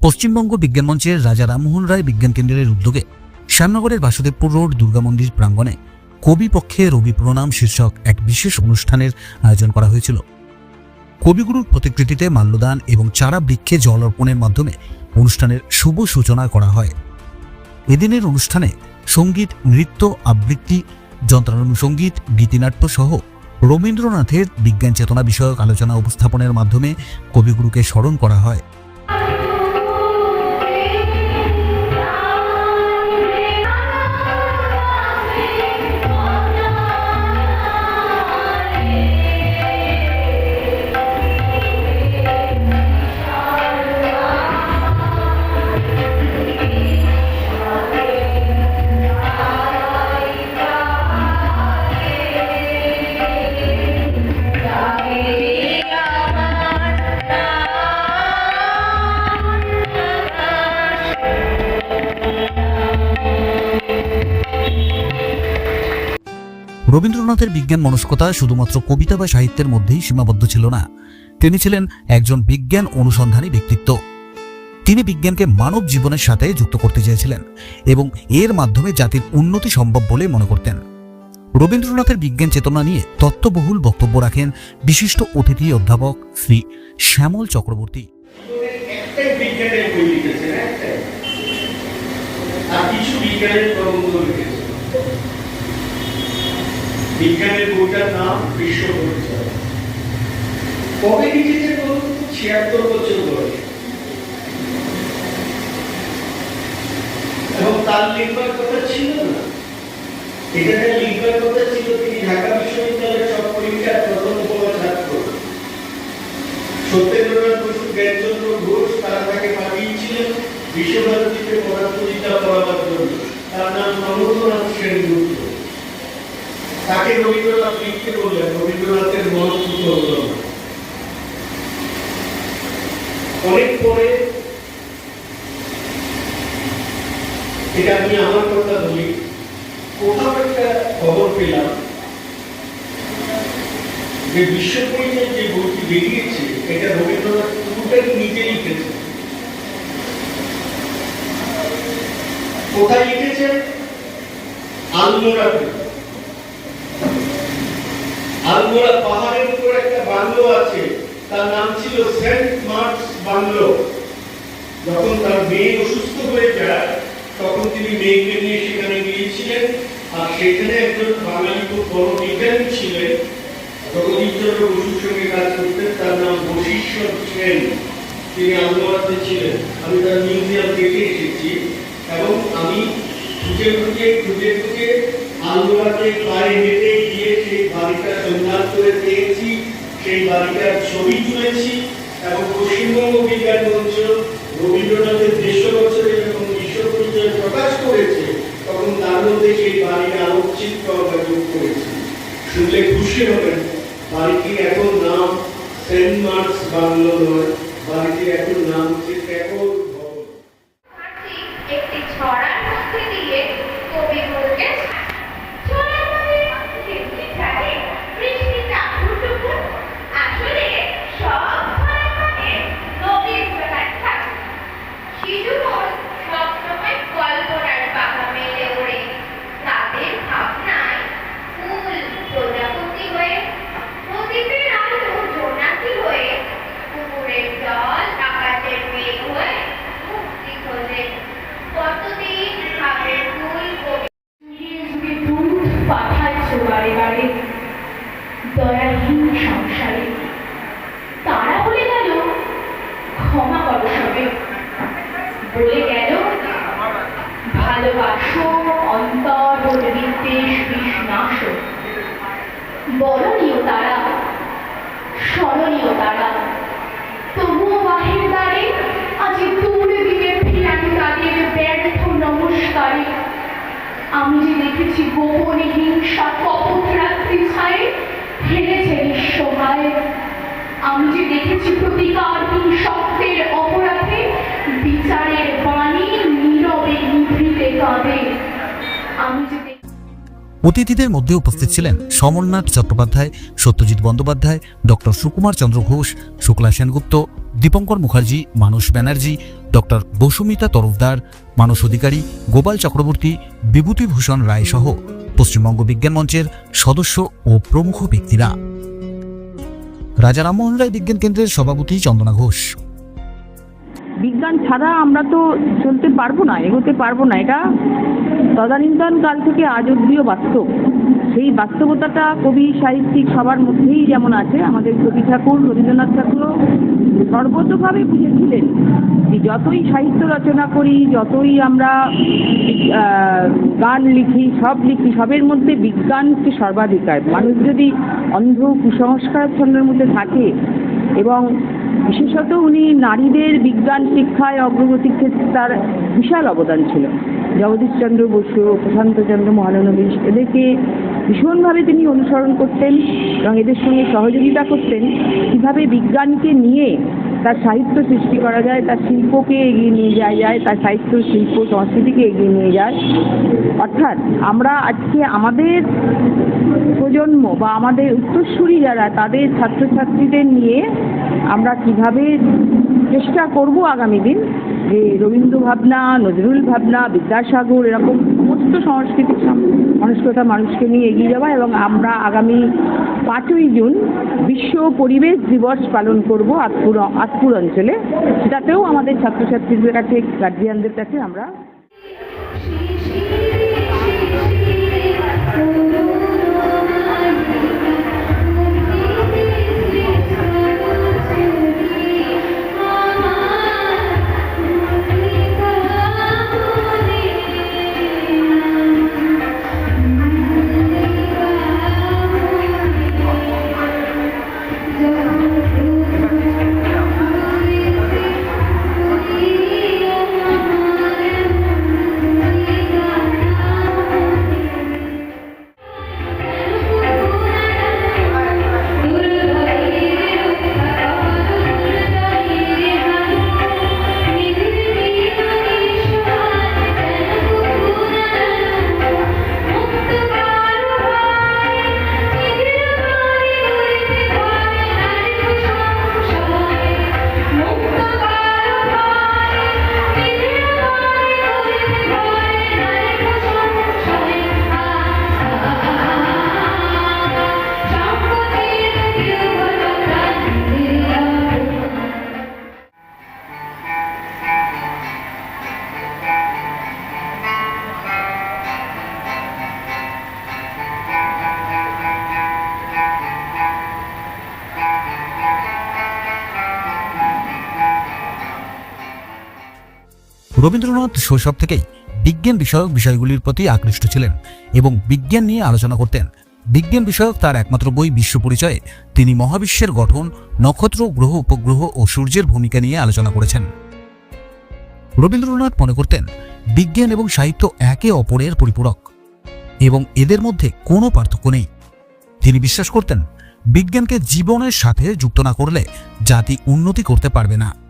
পশ্চিমবঙ্গ বিজ্ঞান মঞ্চের রাজা রামমোহন রায় বিজ্ঞান কেন্দ্রের উদ্যোগে শ্যামনগরের বাসুদেবপুর রোড দুর্গা মন্দির প্রাঙ্গণে কবি পক্ষে রবি প্রণাম শীর্ষক এক বিশেষ অনুষ্ঠানের আয়োজন করা হয়েছিল। কবিগুরুর প্রতিকৃতিতে মাল্যদান এবং চারা বৃক্ষে জল অর্পণের মাধ্যমে অনুষ্ঠানের শুভ সূচনা করা হয়। এদিনের অনুষ্ঠানে সংগীত, নৃত্য, আবৃত্তি যন্ত্রানুসঙ্গীত গীতিনাট্য সহ রবীন্দ্রনাথের বিজ্ঞান চেতনা বিষয়ক আলোচনা উপস্থাপনের মাধ্যমে কবিগুরুকে স্মরণ করা হয়। রবীন্দ্রনাথের বিজ্ঞান মনস্কতা শুধুমাত্র কবিতা বা সাহিত্যের মধ্যেই সীমাবদ্ধ ছিল না। তিনি ছিলেন একজন বিজ্ঞান অনুসন্ধানী ব্যক্তিত্ব। তিনি বিজ্ঞানকে মানব জীবনের সাথে যুক্ত করতে চেয়েছিলেন এবং এর মাধ্যমে জাতির উন্নতি সম্ভব বলে মনে করতেন। রবীন্দ্রনাথের বিজ্ঞান চেতনা নিয়ে তত্ত্ববহুল বক্তব্য রাখেন বিশিষ্ট অতিথি অধ্যাপক শ্রী শ্যামল চক্রবর্তী। কিছু বিজ্ঞানের বিজ্ঞানের বইটার নাম বিশ্ব পরিচয় কবে লিখেছে বলুন? ছিয়াত্তর বছর বয়সে। এবং তার লিখবার কথা ছিল না। এখানে লিখবার কথা ছিল, তিনি ঢাকা বিশ্ববিদ্যালয়ের সব পরীক্ষার প্রথম ছাত্র সত্যেন্দ্রনাথ বসু, জ্ঞানচন্দ্র ঘোষ, তারা তাকে পাঠিয়েছিলেন বিশ্বভারতীতে পদার্থবিদ্যা পড়াবার জন্য। তার নাম সমর্থনাথ সেনগুপ্ত। তাকে রবীন্দ্রনাথ লিখতে বললেন, রবীন্দ্রনাথের মন সুত হল। অনেক পরে এটা আমি আমার কথা বলি, কোথাও একটা খবর পেলাম যে বিশ্ব পরিচয় যে বইটি বেরিয়েছে, এটা রবীন্দ্রনাথ পুরোটাই নিজে লিখেছে কোথায় লিখেছেন? আলমোড়াতে। আলমোড়া পাহাড়ের উপর একটা বাংলো আছে। তার নাম ছিল সেন্ট মার্কস বাংলো। যখন তার মেয়ে অসুস্থ হয়ে যায়, তখন তিনি মেয়েকে নিয়ে সেখানে গিয়েছিলেন আর সেখানে একজন বাঙালি খুব বড় বিজ্ঞানী ছিলেন। জগদীশচন্দ্র বসুর সঙ্গে কাজ করতেন, তার নাম বশিষ্ঠর সেন। তিনি আলমোড়াতে ছিলেন। আমি তার মিউজিয়াম দেখে এসেছি এবং আমি খুঁজে খুঁজে খুঁজে খুঁজে আলমোড়াতে পায়ে হেঁটে গিয়ে সেই বাড়িটা সন্ধান করে পেয়েছি, সেই বাড়িটার ছবি তুলেছি এবং পশ্চিমবঙ্গ বিজ্ঞান মঞ্চ রবীন্দ্রনাথের দেশ বছরে যখন বিশ্ব পরিচয় প্রকাশ করেছে, তখন তার মধ্যে সেই বাড়ির আলোকচিত্র আমরা যোগ করেছি। শুনলে খুশি হবেন, বাড়িটির এখন নাম সেন্ট মার্কস বাংলো নয়, বাড়িটির এখন নাম হচ্ছে অতিথিদের মধ্যে উপস্থিত ছিলেন সমরনাথ চট্টোপাধ্যায়, সত্যজিৎ বন্দ্যোপাধ্যায়, ডক্টর সুকুমার চন্দ্র ঘোষ, শুক্লা সেনগুপ্ত, দীপঙ্কর মুখার্জি, মানস ব্যানার্জি, ডক্টর বসুমিতা তরফদার, মানস অধিকারী গোপাল চক্রবর্তী, বিভূতিভূষণ রায় সহ পশ্চিমবঙ্গ বিজ্ঞান মঞ্চের সদস্য ও প্রমুখ ব্যক্তিরা। রাজা রামমোহন রায় বিজ্ঞান কেন্দ্রের সভাপতি চন্দনা ঘোষ। বিজ্ঞান ছাড়া আমরা তো চলতে পারব না, এগোতে পারব না, এটা তদানীন্তন কাল থেকে আজ অব্দিও বাস্তব। সেই বাস্তবতাটা কবি, সাহিত্যিক সবার মধ্যেই যেমন আছে, আমাদের কবি ঠাকুর, রবীন্দ্রনাথ ঠাকুরও সর্বতভাবে বুঝেছিলেন যে যতই সাহিত্য রচনা করি, যতই আমরা গান লিখি, সব লিখি, সবের মধ্যে বিজ্ঞানকে সর্বাধিকার। মানুষ যদি অন্ধ কুসংস্কার ছন্দের মধ্যে থাকে এবং বিশেষত উনি নারীদের বিজ্ঞান শিক্ষায় অগ্রগতির ক্ষেত্রে তার বিশাল অবদান ছিল। জগদীশচন্দ্র বসু প্রশান্তচন্দ্র মহানবীশ এদেরকে ভীষণভাবে তিনি অনুসরণ করতেন এবং এদের সঙ্গে সহযোগিতা করতেন। কীভাবে বিজ্ঞানকে নিয়ে তার সাহিত্য সৃষ্টি করা যায়, তার শিল্পকে এগিয়ে নিয়ে যাওয়া যায়, তার সাহিত্য, শিল্প, সংস্কৃতিকে এগিয়ে নিয়ে যায়। অর্থাৎ আমরা আজকে আমাদের প্রজন্ম বা আমাদের উত্তরসূরি যারা, তাদের ছাত্রছাত্রীদের নিয়ে আমরা কীভাবে চেষ্টা করব আগামী দিন? যে রবীন্দ্র ভাবনা, নজরুল ভাবনা, বিদ্যাসাগর, এরকম সমস্ত সাংস্কৃতিক সাম- মানসিকতা মানুষকে নিয়ে এগিয়ে যাওয়া এবং আমরা আগামী পাঁচই জুন বিশ্ব পরিবেশ দিবস পালন করব আতপুর আতপুর অঞ্চলে। সেটাতেও আমাদের ছাত্রছাত্রীদের কাছে গার্জিয়ানদের কাছে আমরা রবীন্দ্রনাথ শৈশব থেকেই বিজ্ঞান বিষয়ক বিষয়গুলির প্রতি আকৃষ্ট ছিলেন এবং বিজ্ঞান নিয়ে আলোচনা করতেন। বিজ্ঞান বিষয়ক তার একমাত্র বই বিশ্ব পরিচয়ে। তিনি মহাবিশ্বের গঠন, নক্ষত্র, গ্রহ, উপগ্রহ ও সূর্যের ভূমিকা নিয়ে আলোচনা করেছেন। রবীন্দ্রনাথ মনে করতেন, বিজ্ঞান এবং সাহিত্য একে অপরের পরিপূরক এবং এদের মধ্যে কোনো পার্থক্য নেই। তিনি বিশ্বাস করতেন, বিজ্ঞানকে জীবনের সাথে যুক্ত না করলে জাতি উন্নতি করতে পারবে না।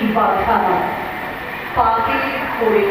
জায়গাতেই বাধা পাকে করে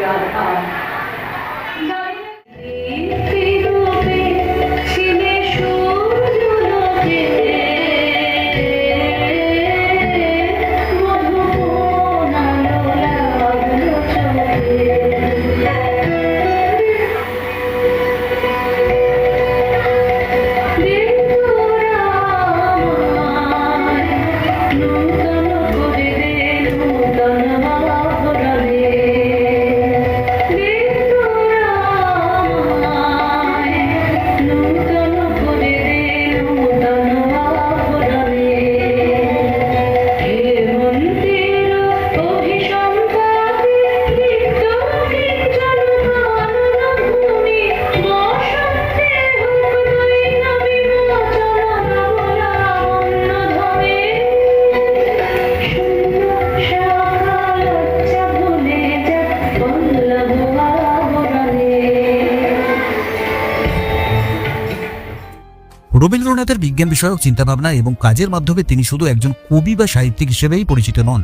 রবীন্দ্রনাথের বিজ্ঞান বিষয়ক চিন্তাভাবনা এবং কাজের মাধ্যমে তিনি শুধু একজন কবি বা সাহিত্যিক হিসেবেই পরিচিত নন।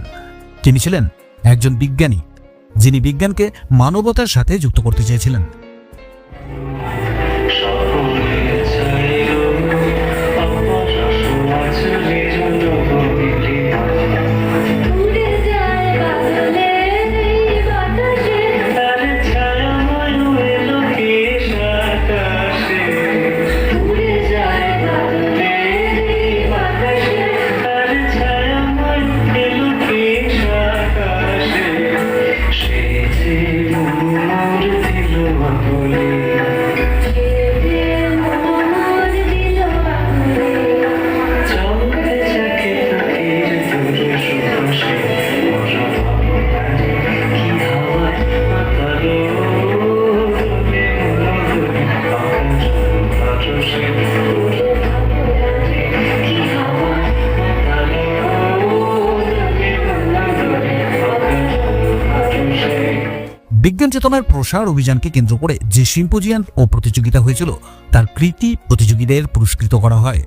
তিনি ছিলেন একজন বিজ্ঞানী, যিনি বিজ্ঞানকে মানবতার সাথে যুক্ত করতে চেয়েছিলেন। বিজ্ঞান চেতনার প্রসার অভিযানকে কেন্দ্র করে যে সিম্পোজিয়ান ও প্রতিযোগিতা হয়েছিল, তার কৃতি প্রতিযোগীদের পুরস্কৃত করা হয়।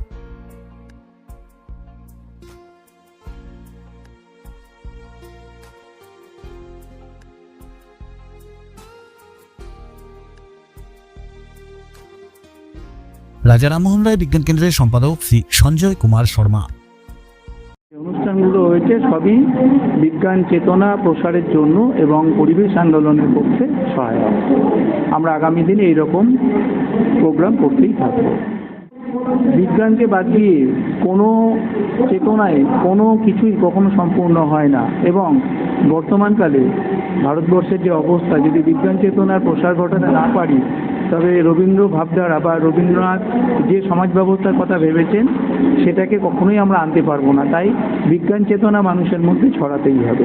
রাজা রামমোহন রায় বিজ্ঞান কেন্দ্রের সম্পাদক শ্রী সঞ্জয় কুমার শর্মা। অনুষ্ঠানগুলো হয়েছে সবই বিজ্ঞান চেতনা প্রসারের জন্য এবং পরিবেশ আন্দোলনের পক্ষে সহায়ক। আমরা আগামী দিনে এইরকম প্রোগ্রাম করতেই থাকব। বিজ্ঞানকে বাদ দিয়ে কোনো চেতনায় কোনো কিছুই কখনো সম্পূর্ণ হয় না। এবং বর্তমানকালে ভারতবর্ষের যে অবস্থা, যদি বিজ্ঞান চেতনার প্রসার ঘটাতে না পারি, তবে রবীন্দ্র ভাবধারা বা রবীন্দ্রনাথ যে সমাজ ব্যবস্থার কথা ভেবেছেন, সেটাকে কখনোই আমরা আনতে পারব না। তাই বিজ্ঞান চেতনা মানুষের মধ্যে ছড়াতেই হবে।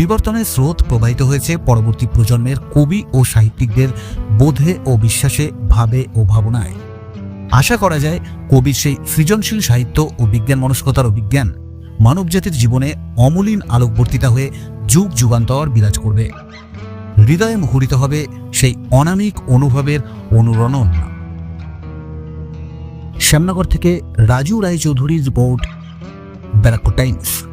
বিবর্তনের স্রোত প্রবাহিত হয়েছে পরবর্তী প্রজন্মের কবি ও সাহিত্যিকদের বোধে ও বিশ্বাসে, ভাবে ও ভাবনায়। আশা করা যায় কবির সেই সৃজনশীল সাহিত্য ও বিজ্ঞান মনস্কতার অভিজ্ঞান মানবজাতির জীবনে অমলিন আলোকবর্তিতা হয়ে যুগ যুগান্তর বিরাজ করবে। হৃদয়ে মুখরিত হবে সেই অনামিক অনুভবের অনুরণন। শ্যামনগর থেকে রাজু রায়চৌধুরীর রিপোর্ট ব্যারাকো টাইমস।